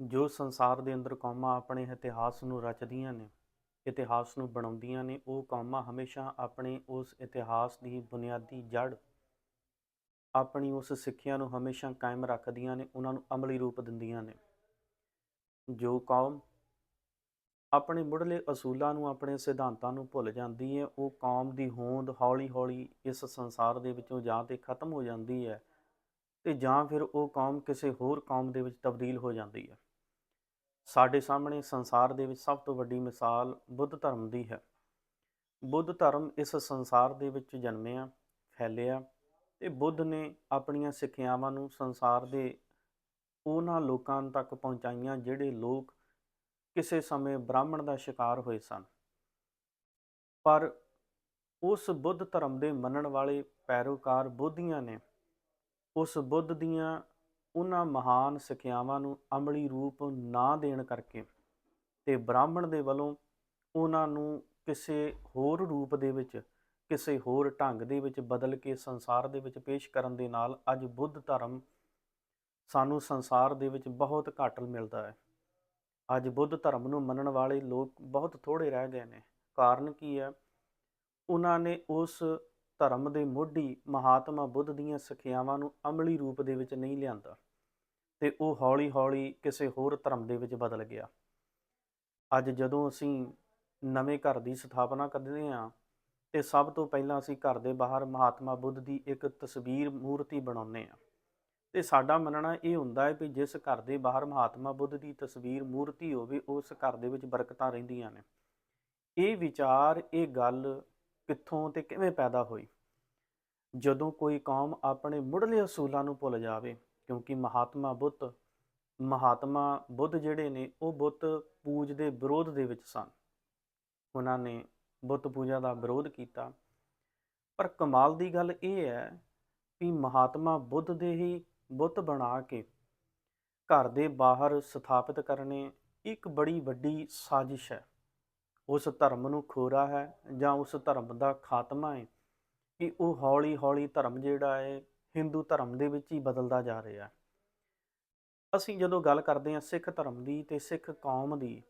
ਜੋ ਸੰਸਾਰ ਦੇ ਅੰਦਰ ਕੌਮਾਂ ਆਪਣੇ ਇਤਿਹਾਸ ਨੂੰ ਰਚਦੀਆਂ ਨੇ, ਇਤਿਹਾਸ ਨੂੰ ਬਣਾਉਂਦੀਆਂ ਨੇ, ਉਹ ਕੌਮਾਂ ਹਮੇਸ਼ਾ ਆਪਣੇ ਉਸ ਇਤਿਹਾਸ ਦੀ ਬੁਨਿਆਦੀ ਜੜ ਆਪਣੀ ਉਸ ਸਿੱਖਿਆ ਨੂੰ ਹਮੇਸ਼ਾ ਕਾਇਮ ਰੱਖਦੀਆਂ ਨੇ, ਉਹਨਾਂ ਨੂੰ ਅਮਲੀ ਰੂਪ ਦਿੰਦੀਆਂ ਨੇ। ਜੋ ਕੌਮ ਆਪਣੇ ਮੁੱਢਲੇ ਅਸੂਲਾਂ ਨੂੰ, ਆਪਣੇ ਸਿਧਾਂਤਾਂ ਨੂੰ ਭੁੱਲ ਜਾਂਦੀ ਹੈ, ਉਹ ਕੌਮ ਦੀ ਹੋਂਦ ਹੌਲੀ-ਹੌਲੀ ਇਸ ਸੰਸਾਰ ਦੇ ਵਿੱਚੋਂ ਜਾਂ ਤੇ ਖਤਮ ਹੋ ਜਾਂਦੀ ਹੈ ਤੇ ਜਾਂ ਫਿਰ ਉਹ ਕੌਮ ਕਿਸੇ ਹੋਰ ਕੌਮ ਦੇ ਵਿੱਚ ਤਬਦੀਲ ਹੋ ਜਾਂਦੀ ਹੈ। ਸਾਡੇ ਸਾਹਮਣੇ ਸੰਸਾਰ ਦੇ ਵਿੱਚ ਸਭ ਤੋਂ ਵੱਡੀ ਮਿਸਾਲ ਬੁੱਧ ਧਰਮ ਦੀ ਹੈ। ਬੁੱਧ ਧਰਮ ਇਸ ਸੰਸਾਰ ਦੇ ਵਿੱਚ ਜਨਮਿਆ, ਫੈਲਿਆ ਤੇ ਬੁੱਧ ਨੇ ਆਪਣੀਆਂ ਸਿੱਖਿਆਵਾਂ ਨੂੰ ਸੰਸਾਰ ਦੇ ਉਹਨਾਂ ਲੋਕਾਂ ਤੱਕ ਪਹੁੰਚਾਈਆਂ ਜਿਹੜੇ ਲੋਕ ਕਿਸੇ ਸਮੇਂ ਬ੍ਰਾਹਮਣ ਦਾ ਸ਼ਿਕਾਰ ਹੋਏ ਸਨ। ਪਰ ਉਸ ਬੁੱਧ ਧਰਮ ਦੇ ਮੰਨਣ ਵਾਲੇ ਪੈਰੋਕਾਰ ਬੋਧੀਆਂ ਨੇ ਉਸ ਬੁੱਧ ਦੀਆਂ ਉਹਨਾਂ ਮਹਾਨ ਸਿੱਖਿਆਵਾਂ ਨੂੰ ਅਮਲੀ ਰੂਪ ਨਾ ਦੇਣ ਕਰਕੇ ਤੇ ਬ੍ਰਾਹਮਣ ਦੇ ਵੱਲੋਂ ਉਹਨਾਂ ਨੂੰ ਕਿਸੇ ਹੋਰ ਰੂਪ ਦੇ ਵਿੱਚ, ਕਿਸੇ ਹੋਰ ਢੰਗ ਦੇ ਵਿੱਚ ਬਦਲ ਕੇ ਸੰਸਾਰ ਦੇ ਵਿੱਚ ਪੇਸ਼ ਕਰਨ ਦੇ ਨਾਲ ਅੱਜ ਬੁੱਧ ਧਰਮ ਸਾਨੂੰ ਸੰਸਾਰ ਦੇ ਵਿੱਚ ਬਹੁਤ ਘੱਟ ਮਿਲਦਾ ਹੈ। ਅੱਜ ਬੁੱਧ ਧਰਮ ਨੂੰ ਮੰਨਣ ਵਾਲੇ ਲੋਕ ਬਹੁਤ ਥੋੜੇ ਰਹਿ ਗਏ ਨੇ। ਕਾਰਨ ਕੀ ਹੈ? ਉਹਨਾਂ ਨੇ ਉਸ ਧਰਮ ਦੇ ਮੋਢੀ ਮਹਾਤਮਾ ਬੁੱਧ ਦੀਆਂ ਸਿੱਖਿਆਵਾਂ ਨੂੰ ਅਮਲੀ ਰੂਪ ਦੇ ਵਿੱਚ ਨਹੀਂ ਲਿਆਂਦਾ ਤੇ ਉਹ ਹੌਲੀ-ਹੌਲੀ ਕਿਸੇ ਹੋਰ ਧਰਮ ਦੇ ਵਿੱਚ ਬਦਲ ਗਿਆ। ਅੱਜ ਜਦੋਂ ਅਸੀਂ ਨਵੇਂ ਘਰ ਦੀ ਸਥਾਪਨਾ ਕਰਦੇ ਹਾਂ ਤੇ ਸਭ ਤੋਂ ਪਹਿਲਾਂ ਅਸੀਂ ਘਰ ਦੇ ਬਾਹਰ ਮਹਾਤਮਾ ਬੁੱਧ ਦੀ ਇੱਕ ਤਸਵੀਰ ਮੂਰਤੀ ਬਣਾਉਂਦੇ ਹਾਂ ਤੇ ਸਾਡਾ ਮੰਨਣਾ ਇਹ ਹੁੰਦਾ ਹੈ ਕਿ ਜਿਸ ਘਰ ਦੇ ਬਾਹਰ ਮਹਾਤਮਾ ਬੁੱਧ ਦੀ ਤਸਵੀਰ ਮੂਰਤੀ ਹੋਵੇ ਉਸ ਘਰ ਦੇ ਵਿੱਚ ਬਰਕਤਾਂ ਰਹਿੰਦੀਆਂ ਨੇ। ਇਹ ਵਿਚਾਰ, ਇਹ ਗੱਲ ਕਿੱਥੋਂ ਤੇ ਕਿਵੇਂ ਪੈਦਾ ਹੋਈ? ਜਦੋਂ ਕੋਈ ਕੌਮ ਆਪਣੇ ਮੁੱਢਲੇ ਅਸੂਲਾਂ ਨੂੰ ਭੁੱਲ ਜਾਵੇ, ਕਿਉਂਕਿ ਮਹਾਤਮਾ ਬੁੱਤ ਮਹਾਤਮਾ ਬੁੱਧ ਜਿਹੜੇ ਨੇ, ਉਹ ਬੁੱਤ ਪੂਜ ਦੇ ਵਿਰੋਧ ਦੇ ਵਿੱਚ ਸਨ। ਉਹਨਾਂ ਨੇ ਬੁੱਤ ਪੂਜਾ ਦਾ ਵਿਰੋਧ ਕੀਤਾ। ਪਰ ਕਮਾਲ ਦੀ ਗੱਲ ਇਹ ਹੈ ਕਿ ਮਹਾਤਮਾ ਬੁੱਧ ਦੇ ਹੀ ਬੁੱਤ ਬਣਾ ਕੇ ਘਰ ਦੇ ਬਾਹਰ ਸਥਾਪਿਤ ਕਰਨੇ ਇੱਕ ਬੜੀ ਵੱਡੀ ਸਾਜ਼ਿਸ਼ ਹੈ। ਉਸ ਧਰਮ ਨੂੰ ਖੋਰਾ ਹੈ ਜਾਂ ਉਸ ਧਰਮ ਦਾ ਖਾਤਮਾ ਹੈ ਕਿ ਉਹ ਹੌਲੀ-ਹੌਲੀ ਧਰਮ ਜਿਹੜਾ ਹੈ, ਹਿੰਦੂ ਧਰਮ ਦੇ ਵਿੱਚ ਹੀ ਬਦਲਦਾ ਜਾ ਰਿਹਾ ਹੈ। ਅਸੀਂ ਜਦੋਂ ਗੱਲ ਕਰਦੇ ਹਾਂ ਸਿੱਖ ਧਰਮ ਦੀ ਤੇ ਸਿੱਖ ਕੌਮ ਦੀ,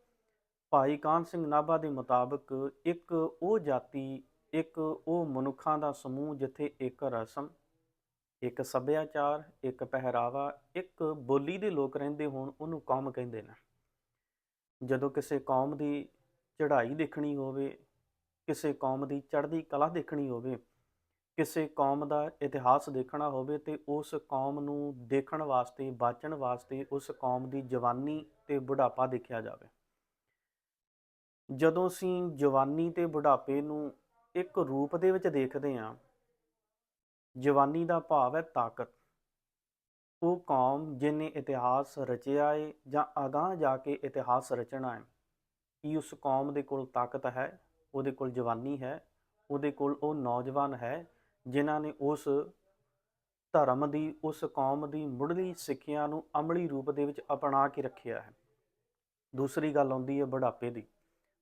ਭਾਈ ਕਾਨ ਸਿੰਘ ਨਾਭਾ ਦੇ ਮੁਤਾਬਕ ਇੱਕ ਉਹ ਜਾਤੀ, ਇੱਕ ਉਹ ਮਨੁੱਖਾਂ ਦਾ ਸਮੂਹ ਜਿੱਥੇ ਇੱਕ ਰਸਮ, ਇੱਕ ਸੱਭਿਆਚਾਰ, ਇੱਕ ਪਹਿਰਾਵਾ, ਇੱਕ ਬੋਲੀ ਦੇ ਲੋਕ ਰਹਿੰਦੇ ਹੋਣ ਉਹਨੂੰ ਕੌਮ ਕਹਿੰਦੇ ਨੇ। ਜਦੋਂ ਕਿਸੇ ਕੌਮ ਦੀ ਚੜ੍ਹਾਈ ਦੇਖਣੀ ਹੋਵੇ, ਕਿਸੇ ਕੌਮ ਦੀ ਚੜ੍ਹਦੀ ਕਲਾ ਦੇਖਣੀ ਹੋਵੇ, ਕਿਸੇ ਕੌਮ ਦਾ ਇਤਿਹਾਸ ਦੇਖਣਾ ਹੋਵੇ ਤੇ ਉਸ ਕੌਮ ਨੂੰ ਦੇਖਣ ਵਾਸਤੇ, ਬਾਚਣ ਵਾਸਤੇ ਉਸ ਕੌਮ ਦੀ ਜਵਾਨੀ ਤੇ ਬੁਢਾਪਾ ਦੇਖਿਆ ਜਾਵੇ। ਜਦੋਂ ਅਸੀਂ ਜਵਾਨੀ ਤੇ ਬੁਢਾਪੇ ਨੂੰ ਇੱਕ ਰੂਪ ਦੇ ਵਿੱਚ ਦੇਖਦੇ ਹਾਂ, ਜਵਾਨੀ ਦਾ ਭਾਵ ਹੈ ਤਾਕਤ। ਉਹ ਕੌਮ ਜਿਹਨੇ ਇਤਿਹਾਸ ਰਚਿਆ ਹੈ ਜਾਂ ਅਗਾਹ ਜਾ ਕੇ ਇਤਿਹਾਸ ਰਚਣਾ ਹੈ ਕੀ ਉਸ ਕੌਮ ਦੇ ਕੋਲ ਤਾਕਤ ਹੈ, ਉਹਦੇ ਕੋਲ ਜਵਾਨੀ ਹੈ, ਉਹਦੇ ਕੋਲ ਉਹ ਨੌਜਵਾਨ ਹੈ, ਜਿਨ੍ਹਾਂ ਨੇ ਉਸ ਧਰਮ ਦੀ, ਉਸ ਕੌਮ ਦੀ ਮੁੱਢਲੀ ਸਿੱਖਿਆ ਨੂੰ ਅਮਲੀ ਰੂਪ ਦੇ ਵਿੱਚ ਅਪਣਾ ਕੇ ਰੱਖਿਆ ਹੈ। ਦੂਸਰੀ ਗੱਲ ਆਉਂਦੀ ਹੈ ਬੁਢਾਪੇ ਦੀ।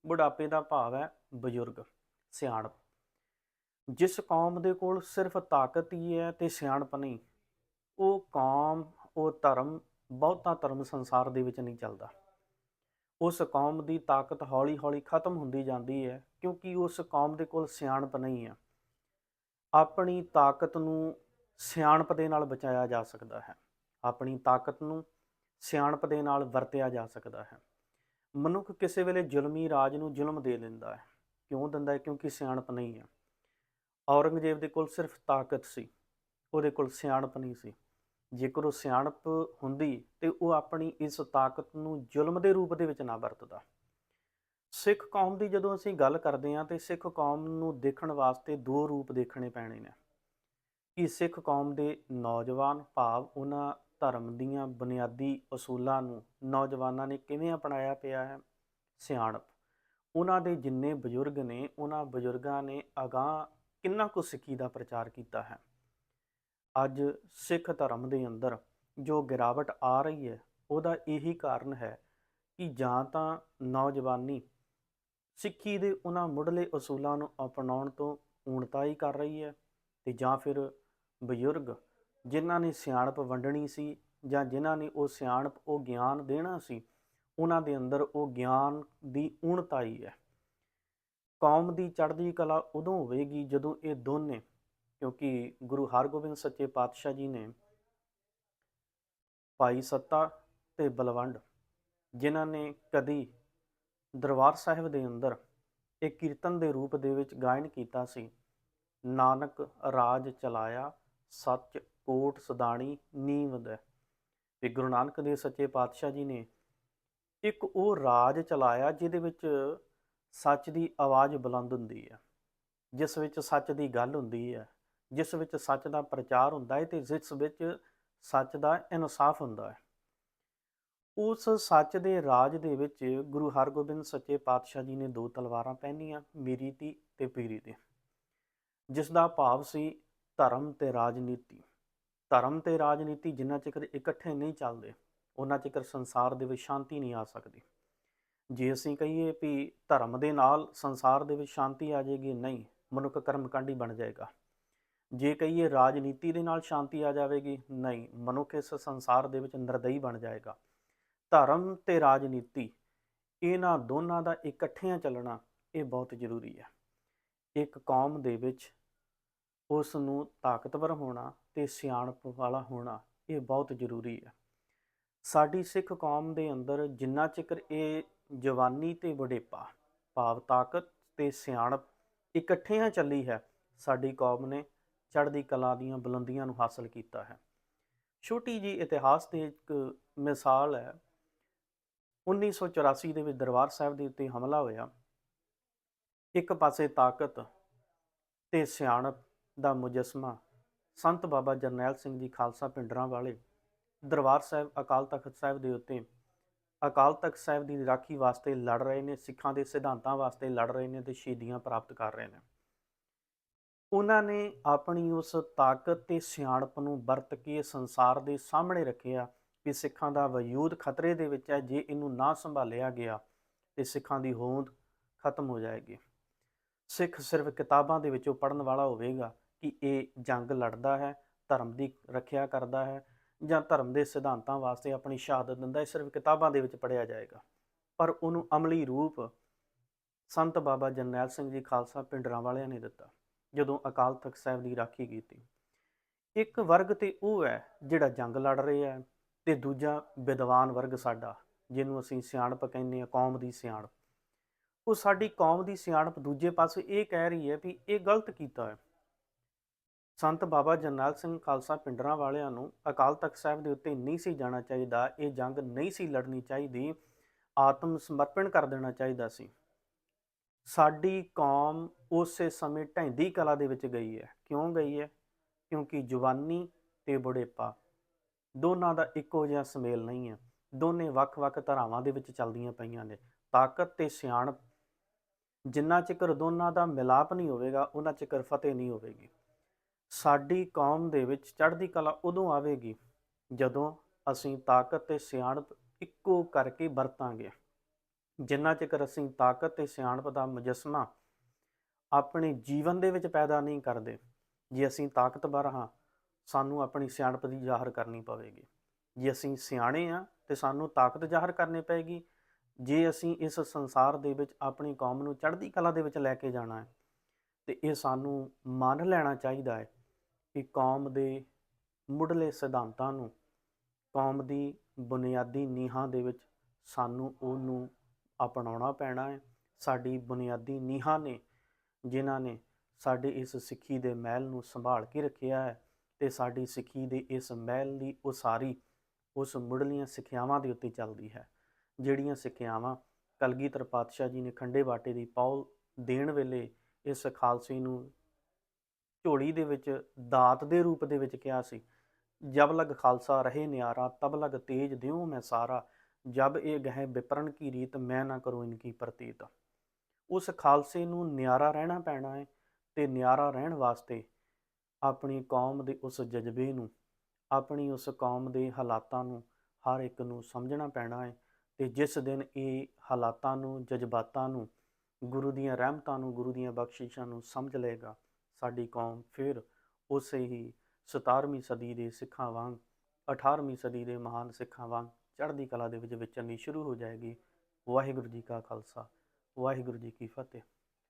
ਬੁਢਾਪੇ ਦਾ ਭਾਵ ਹੈ ਬਜ਼ੁਰਗ, ਸਿਆਣਪ। ਜਿਸ ਕੌਮ ਦੇ ਕੋਲ ਸਿਰਫ ਤਾਕਤ ਹੀ ਹੈ ਤੇ ਸਿਆਣਪ ਨਹੀਂ, ਉਹ ਕੌਮ, ਉਹ ਧਰਮ, ਬਹੁਤਾ ਧਰਮ ਸੰਸਾਰ ਦੇ ਵਿੱਚ ਨਹੀਂ ਚੱਲਦਾ। ਉਸ ਕੌਮ ਦੀ ਤਾਕਤ ਹੌਲੀ-ਹੌਲੀ ਖਤਮ ਹੁੰਦੀ ਜਾਂਦੀ ਹੈ, ਕਿਉਂਕਿ ਉਸ ਕੌਮ ਦੇ ਕੋਲ ਸਿਆਣਪ ਨਹੀਂ ਹੈ। ਆਪਣੀ ਤਾਕਤ ਨੂੰ ਸਿਆਣਪ ਦੇ ਨਾਲ ਬਚਾਇਆ ਜਾ ਸਕਦਾ ਹੈ। ਆਪਣੀ ਤਾਕਤ ਨੂੰ ਸਿਆਣਪ ਦੇ ਨਾਲ ਵਰਤਿਆ ਜਾ ਸਕਦਾ ਹੈ। ਮਨੁੱਖ ਕਿਸੇ ਵੇਲੇ ਜ਼ੁਲਮੀ ਰਾਜ ਨੂੰ ਜ਼ੁਲਮ ਦੇ ਦਿੰਦਾ ਹੈ। ਕਿਉਂ ਦਿੰਦਾ ਹੈ? ਕਿਉਂਕਿ ਸਿਆਣਪ ਨਹੀਂ ਹੈ। ਔਰੰਗਜ਼ੇਬ ਦੇ ਕੋਲ ਸਿਰਫ ਤਾਕਤ ਸੀ। ਉਹਦੇ ਕੋਲ ਸਿਆਣਪ ਨਹੀਂ ਸੀ। ਜੇਕਰ ਉਹ ਸਿਆਣਪ ਹੁੰਦੀ ਤੇ ਉਹ ਆਪਣੀ ਇਸ ਤਾਕਤ ਨੂੰ ਜ਼ੁਲਮ ਦੇ ਰੂਪ ਦੇ ਵਿੱਚ ਨਾ ਵਰਤਦਾ। ਸਿੱਖ ਕੌਮ ਦੀ ਜਦੋਂ ਅਸੀਂ ਗੱਲ ਕਰਦੇ ਹਾਂ ਤੇ ਸਿੱਖ ਕੌਮ ਨੂੰ ਦੇਖਣ ਵਾਸਤੇ ਦੋ ਰੂਪ ਦੇਖਣੇ ਪੈਣੇ ਨੇ। ਕਿ ਸਿੱਖ ਕੌਮ ਦੇ ਨੌਜਵਾਨ ਭਾਵ ਉਹਨਾਂ ਧਰਮ ਦੀਆਂ ਬੁਨਿਆਦੀ ਅਸੂਲਾਂ ਨੂੰ ਨੌਜਵਾਨਾਂ ਨੇ ਕਿਵੇਂ ਅਪਣਾਇਆ ਪਿਆ ਹੈ? ਸਿਆਣਪ। ਉਹਨਾਂ ਦੇ ਜਿੰਨੇ ਬਜ਼ੁਰਗ ਨੇ, ਉਹਨਾਂ ਬਜ਼ੁਰਗਾਂ ਨੇ ਅਗਾਹ ਕਿੰਨਾ ਕੁ ਸਿੱਖੀ ਦਾ ਪ੍ਰਚਾਰ ਕੀਤਾ ਹੈ? ਅੱਜ ਸਿੱਖ ਧਰਮ ਦੇ ਅੰਦਰ ਜੋ ਗਿਰਾਵਟ ਆ ਰਹੀ ਹੈ, ਉਹਦਾ ਇਹੀ ਕਾਰਨ ਹੈ ਕਿ ਜਾਂ ਤਾਂ ਨੌਜਵਾਨੀ ਸਿੱਖੀ ਦੇ ਉਹਨਾਂ ਮੁੱਢਲੇ ਅਸੂਲਾਂ ਨੂੰ ਅਪਣਾਉਣ ਤੋਂ ਊਣਤਾਈ ਕਰ ਰਹੀ ਹੈ ਤੇ ਜਾਂ ਫਿਰ ਬਜ਼ੁਰਗ ਜਿਨ੍ਹਾਂ ਨੇ ਸਿਆਣਪ ਵੰਡਣੀ ਸੀ ਜਾਂ ਜਿਨ੍ਹਾਂ ਨੇ ਉਹ ਸਿਆਣਪ, ਉਹ ਗਿਆਨ ਦੇਣਾ ਸੀ, ਉਹਨਾਂ ਦੇ ਅੰਦਰ ਉਹ ਗਿਆਨ ਦੀ ਉਣਤ ਹੈ। ਕੌਮ ਦੀ ਚੜ੍ਹਦੀ ਕਲਾ ਉਦੋਂ ਹੋਵੇਗੀ ਜਦੋਂ ਇਹ ਦੋਨੇ ਕਿਉਂਕਿ ਗੁਰੂ ਹਰਗੋਬਿੰਦ ਸੱਚੇ ਪਾਤਸ਼ਾਹ ਜੀ ਨੇ ਭਾਈ ਸੱਤਾ ਤੇ ਬਲਵੰਡ, ਜਿਨ੍ਹਾਂ ਨੇ ਕਦੀ ਦਰਬਾਰ ਸਾਹਿਬ ਦੇ ਅੰਦਰ ਇੱਕ ਕੀਰਤਨ ਦੇ ਰੂਪ ਦੇ ਵਿੱਚ ਗਾਇਨ ਕੀਤਾ ਸੀ, ਨਾਨਕ ਰਾਜ ਚਲਾਇਆ, ਸੱਚ ਕੋਟ ਸਦਾਣੀ ਨੀਵਦ ਤੇ ਗੁਰੂ ਨਾਨਕ ਦੇਵ ਸੱਚੇ ਪਾਤਸ਼ਾਹ ਜੀ ਨੇ ਇੱਕ ਉਹ ਰਾਜ ਚਲਾਇਆ ਜਿਹਦੇ ਵਿੱਚ ਸੱਚ ਦੀ ਆਵਾਜ਼ ਬੁਲੰਦ ਹੁੰਦੀ ਹੈ, ਜਿਸ ਵਿੱਚ ਸੱਚ ਦੀ ਗੱਲ ਹੁੰਦੀ ਹੈ। ਜਿਸ ਵਿੱਚ ਸੱਚ ਦਾ ਪ੍ਰਚਾਰ ਹੁੰਦਾ ਹੈ ਤੇ ਜਿਸ ਵਿੱਚ ਸੱਚ ਦਾ ਇਨਸਾਫ ਹੁੰਦਾ ਹੈ। ਉਸ ਸੱਚ ਦੇ ਰਾਜ ਦੇ ਵਿੱਚ ਗੁਰੂ ਹਰਗੋਬਿੰਦ ਸੱਚੇ ਪਾਤਸ਼ਾਹ ਜੀ ਨੇ ਦੋ ਤਲਵਾਰਾਂ ਪਹਿਨੀਆਂ, ਮੇਰੀ ਦੀ ਤੇ ਪੀਰੀ ਦੀ। ਜਿਸ ਦਾ ਭਾਵ ਸੀ ਧਰਮ ਤੇ ਰਾਜਨੀਤੀ। ਧਰਮ ਤੇ ਰਾਜਨੀਤੀ ਜਿੰਨਾ ਚਿਰ ਇਕੱਠੇ ਨਹੀਂ ਚੱਲਦੇ ਉਹਨਾਂ ਚਿਰ ਸੰਸਾਰ ਦੇ ਵਿੱਚ ਸ਼ਾਂਤੀ ਨਹੀਂ ਆ ਸਕਦੀ। ਜੇ ਅਸੀਂ ਕਹੀਏ ਵੀ ਧਰਮ ਦੇ ਨਾਲ ਸੰਸਾਰ ਦੇ ਵਿੱਚ ਸ਼ਾਂਤੀ ਆ ਜਾਏਗੀ, ਨਹੀਂ, ਮਨੁੱਖ ਕਰਮਕਾਂਡੀ ਬਣ ਜਾਏਗਾ। ਜੇ ਕਹੀਏ ਰਾਜਨੀਤੀ ਦੇ ਨਾਲ ਸ਼ਾਂਤੀ ਆ ਜਾਵੇਗੀ, ਨਹੀਂ, ਮਨੁੱਖ ਇਸ ਸੰਸਾਰ ਦੇ ਵਿੱਚ ਨਿਰਦਈ ਬਣ ਜਾਏਗਾ। ਧਰਮ ਤੇ ਰਾਜਨੀਤੀ, ਇਹਨਾਂ ਦੋਨਾਂ ਦਾ ਇਕੱਠਿਆਂ ਚੱਲਣਾ ਇਹ ਬਹੁਤ ਜ਼ਰੂਰੀ ਹੈ। ਇੱਕ ਕੌਮ ਦੇ ਵਿੱਚ ਉਸ ਨੂੰ ਤਾਕਤਵਰ ਹੋਣਾ ਤੇ ਸਿਆਣਪ ਵਾਲਾ ਹੋਣਾ ਇਹ ਬਹੁਤ ਜ਼ਰੂਰੀ ਹੈ। ਸਾਡੀ ਸਿੱਖ ਕੌਮ ਦੇ ਅੰਦਰ ਜਿੰਨਾ ਚਿਰ ਇਹ ਜਵਾਨੀ ਤੇ ਵਡੇਪਾ, ਭਾਵ ਤਾਕਤ ਤੇ ਸਿਆਣਪ ਇਕੱਠਿਆਂ ਚੱਲੀ ਹੈ, ਸਾਡੀ ਕੌਮ ਨੇ ਚੜ੍ਹਦੀ ਕਲਾ ਦੀਆਂ ਬੁਲੰਦੀਆਂ ਨੂੰ ਹਾਸਲ ਕੀਤਾ ਹੈ। ਛੋਟੀ ਜੀ ਇਤਿਹਾਸ ਦੀ ਇੱਕ ਮਿਸਾਲ ਹੈ 1984 ਦੇ ਵਿੱਚ ਦਰਬਾਰ ਸਾਹਿਬ ਦੇ ਉੱਤੇ ਹਮਲਾ ਹੋਇਆ। ਇੱਕ ਪਾਸੇ ਤਾਕਤ ਤੇ ਸਿਆਣਪ ਦਾ ਮੁਜਸਮਾ, ਸੰਤ ਬਾਬਾ ਜਰਨੈਲ ਸਿੰਘ ਜੀ ਖਾਲਸਾ ਪਿੰਡਰਾਂ ਵਾਲੇ ਦਰਬਾਰ ਸਾਹਿਬ, ਅਕਾਲ ਤਖਤ ਸਾਹਿਬ ਦੇ ਉੱਤੇ, ਅਕਾਲ ਤਖਤ ਸਾਹਿਬ ਦੀ ਰਾਖੀ ਵਾਸਤੇ ਲੜ ਰਹੇ ਨੇ, ਸਿੱਖਾਂ ਦੇ ਸਿਧਾਂਤਾਂ ਵਾਸਤੇ ਲੜ ਰਹੇ ਨੇ ਤੇ ਸ਼ਹੀਦੀਆਂ ਪ੍ਰਾਪਤ ਕਰ ਰਹੇ ਨੇ। ਉਹਨਾਂ ਨੇ ਆਪਣੀ ਉਸ ਤਾਕਤ ਤੇ ਸਿਆਣਪ ਨੂੰ ਵਰਤ ਕੇ ਸੰਸਾਰ ਦੇ ਸਾਹਮਣੇ ਰੱਖਿਆ ਕਿ ਸਿੱਖਾਂ ਦਾ ਵਜੂਦ ਖਤਰੇ ਦੇ ਵਿੱਚ ਹੈ, ਜੇ ਇਹਨੂੰ ਨਾ ਸੰਭਾਲਿਆ ਗਿਆ ਤੇ ਸਿੱਖਾਂ ਦੀ ਹੋਂਦ ਖਤਮ ਹੋ ਜਾਏਗੀ। ਸਿੱਖ ਸਿਰਫ ਕਿਤਾਬਾਂ ਦੇ ਵਿੱਚੋਂ ਪੜਨ ਵਾਲਾ ਹੋਵੇਗਾ ਕਿ ਇਹ ਜੰਗ ਲੜਦਾ ਹੈ, ਧਰਮ ਦੀ ਰੱਖਿਆ ਕਰਦਾ ਹੈ ਜਾਂ ਧਰਮ ਦੇ ਸਿਧਾਂਤਾਂ ਵਾਸਤੇ ਆਪਣੀ ਸ਼ਹਾਦਤ ਦਿੰਦਾ ਹੈ ਸਿਰਫ ਕਿਤਾਬਾਂ ਦੇ ਵਿੱਚ ਪੜਿਆ ਜਾਏਗਾ। ਪਰ ਉਹਨੂੰ ਅਮਲੀ ਰੂਪ ਸੰਤ ਬਾਬਾ ਜਰਨੈਲ ਸਿੰਘ ਜੀ ਖਾਲਸਾ ਪਿੰਡਰਾਂ ਵਾਲਿਆਂ ਨੇ ਦਿੱਤਾ। ਜਦੋਂ ਅਕਾਲ ਤਖਤ ਸਾਹਿਬ ਦੀ ਰਾਖੀ ਕੀਤੀ। ਇੱਕ ਵਰਗ ਤੇ ਉਹ ਹੈ ਜਿਹੜਾ ਜੰਗ ਲੜ ਰਿਹਾ ਹੈ ਤੇ ਦੂਜਾ ਵਿਦਵਾਨ ਵਰਗ ਸਾਡਾ, ਜਿਹਨੂੰ ਅਸੀਂ ਸਿਆਣਪ ਕਹਿੰਦੇ ਆ ਕੌਮ ਦੀ ਸਿਆਣਪ। ਉਹ ਸਾਡੀ ਕੌਮ ਦੀ ਸਿਆਣਪ ਦੂਜੇ ਪਾਸੇ ਇਹ ਕਹਿ ਰਹੀ ਹੈ ਵੀ ਇਹ ਗਲਤ ਕੀਤਾ ਹੈ। ਸੰਤ ਬਾਬਾ ਜਰਨੈਲ ਸਿੰਘ ਖਾਲਸਾ ਪਿੰਡਰਾਂ ਵਾਲਿਆਂ ਨੂੰ ਅਕਾਲ ਤਖਤ ਸਾਹਿਬ ਦੇ ਉੱਤੇ ਨਹੀਂ ਸੀ ਜਾਣਾ ਚਾਹੀਦਾ, ਇਹ ਜੰਗ ਨਹੀਂ ਸੀ ਲੜਨੀ ਚਾਹੀਦੀ, ਆਤਮ ਸਮਰਪਣ ਕਰ ਦੇਣਾ ਚਾਹੀਦਾ ਸੀ। ਸਾਡੀ ਕੌਮ ਉਸੇ ਸਮੇਂ ਢੈਂਦੀ ਕਲਾ ਦੇ ਵਿੱਚ ਗਈ ਹੈ। ਕਿਉਂ ਗਈ ਹੈ? ਕਿਉਂਕਿ ਜਵਾਨੀ ਤੇ ਬੁਢੇਪਾ ਦੋਨਾਂ ਦਾ ਇੱਕੋ ਜਿਹਾ ਸੁਮੇਲ ਨਹੀਂ ਹੈ। ਦੋਨੇ ਵੱਖ-ਵੱਖ ਧਾਰਾਵਾਂ ਦੇ ਵਿੱਚ ਚੱਲਦੀਆਂ ਪਈਆਂ ਨੇ। ਤਾਕਤ ਤੇ ਸਿਆਣਪ ਜਿੰਨਾ ਚਿਰ ਦੋਨਾਂ ਦਾ ਮਿਲਾਪ ਨਹੀਂ ਹੋਵੇਗਾ ਉਹਨਾਂ ਚਿਰ ਫਤਿਹ ਨਹੀਂ ਹੋਵੇਗੀ। ਸਾਡੀ ਕੌਮ ਦੇ ਵਿੱਚ ਚੜ੍ਹਦੀ ਕਲਾ ਉਦੋਂ ਆਵੇਗੀ ਜਦੋਂ ਅਸੀਂ ਤਾਕਤ ਤੇ ਸਿਆਣਪ ਇੱਕੋ ਕਰਕੇ ਵਰਤਾਂਗੇ। ਜਿੰਨਾ ਚਿਰ ਅਸੀਂ ਤਾਕਤ ਤੇ ਸਿਆਣਪ ਦਾ ਮੁਜਸਮਾ ਆਪਣੇ ਜੀਵਨ ਦੇ ਵਿੱਚ ਪੈਦਾ ਨਹੀਂ ਕਰਦੇ, ਜੇ ਅਸੀਂ ਤਾਕਤਵਰ ਹਾਂ, ਸਾਨੂੰ ਆਪਣੀ ਸਿਆਣਪ ਦੀ ਜ਼ਾਹਰ ਕਰਨੀ ਪਵੇਗੀ। ਜੇ ਅਸੀਂ ਸਿਆਣੇ ਆ ਤੇ ਸਾਨੂੰ ਤਾਕਤ ਜ਼ਾਹਰ ਕਰਨੀ ਪਏਗੀ। ਜੇ ਅਸੀਂ ਇਸ ਸੰਸਾਰ ਦੇ ਵਿੱਚ ਆਪਣੀ ਕੌਮ ਨੂੰ ਚੜ੍ਹਦੀ ਕਲਾ ਦੇ ਵਿੱਚ ਲੈ ਕੇ ਜਾਣਾ ਹੈ, ਤੇ ਇਹ ਸਾਨੂੰ ਮੰਨ ਲੈਣਾ ਚਾਹੀਦਾ ਹੈ ਕਿ ਕੌਮ ਦੇ ਮੁੱਢਲੇ ਸਿਧਾਂਤਾਂ ਨੂੰ, ਕੌਮ ਦੀ ਬੁਨਿਆਦੀ ਨੀਹਾਂ ਦੇ ਵਿੱਚ ਸਾਨੂੰ ਉਹਨੂੰ ਅਪਣਾਉਣਾ ਪੈਣਾ ਹੈ। ਸਾਡੀ ਬੁਨਿਆਦੀ ਨੀਹਾਂ ਨੇ, ਜਿਨ੍ਹਾਂ ਨੇ ਸਾਡੇ ਇਸ ਸਿੱਖੀ ਦੇ ਮਹਿਲ ਨੂੰ ਸੰਭਾਲ ਕੇ ਰੱਖਿਆ ਹੈ ਤੇ ਸਾਡੀ ਸਿੱਖੀ ਦੇ ਇਸ ਮਹਿਲ ਦੀ ਉਸਾਰੀ ਉਸ ਮੁੱਢਲੀਆਂ ਸਿੱਖਿਆਵਾਂ ਦੇ ਉੱਤੇ ਚੱਲਦੀ ਹੈ, ਜਿਹੜੀਆਂ ਸਿੱਖਿਆਵਾਂ ਕਲਗੀਧਰ ਪਾਤਸ਼ਾਹ ਜੀ ਨੇ ਖੰਡੇ ਬਾਟੇ ਦੀ ਪੌਲ ਦੇਣ ਵੇਲੇ ਇਸ ਖਾਲਸੇ ਨੂੰ ਝੋਲੀ ਦੇ ਵਿੱਚ, ਦਾਤ ਦੇ ਰੂਪ ਦੇ ਵਿੱਚ ਕਿਹਾ ਸੀ, ਜਬ ਲਗ ਖਾਲਸਾ ਰਹੇ ਨਿਆਰਾ, ਤਬ ਲਗ ਤੇਜ ਦਿਉ ਮੈਂ ਸਾਰਾ ਜਬ ਇਹ ਗਹਿ ਵਿਪਰਨ ਕੀ ਰੀਤ, ਮੈਂ ਨਾ ਕਰੂੰ ਇਨਕੀ ਪ੍ਰਤੀਤ। ਉਸ ਖਾਲਸੇ ਨੂੰ ਨਿਆਰਾ ਰਹਿਣਾ ਪੈਣਾ ਹੈ ਤੇ ਨਿਆਰਾ ਰਹਿਣ ਵਾਸਤੇ ਆਪਣੀ ਕੌਮ ਦੇ ਉਸ ਜਜ਼ਬੇ ਨੂੰ, ਆਪਣੀ ਉਸ ਕੌਮ ਦੇ ਹਾਲਾਤਾਂ ਨੂੰ ਹਰ ਇੱਕ ਨੂੰ ਸਮਝਣਾ ਪੈਣਾ ਹੈ ਤੇ ਜਿਸ ਦਿਨ ਇਹ ਹਾਲਾਤਾਂ ਨੂੰ, ਜਜ਼ਬਾਤਾਂ ਨੂੰ, ਗੁਰੂ ਦੀਆਂ ਰਹਿਮਤਾਂ ਨੂੰ, ਗੁਰੂ ਦੀਆਂ ਬਖਸ਼ਿਸ਼ਾਂ ਨੂੰ ਸਮਝ ਲਏਗਾ, ਸਾਡੀ ਕੌਮ ਫਿਰ ਉਸੇ ਹੀ 17ਵੀਂ ਸਦੀ ਦੇ ਸਿੱਖਾਂ ਵਾਂਗ 18ਵੀਂ ਸਦੀ ਦੇ ਮਹਾਨ ਸਿੱਖਾਂ ਵਾਂਗ ਚੜ੍ਹਦੀ ਕਲਾ ਦੇ ਵਿੱਚ ਵਿਚਰਨੀ ਸ਼ੁਰੂ ਹੋ ਜਾਏਗੀ। ਵਾਹਿਗੁਰੂ ਜੀ ਕਾ ਖਾਲਸਾ, ਵਾਹਿਗੁਰੂ ਜੀ ਕੀ ਫਤਿਹ।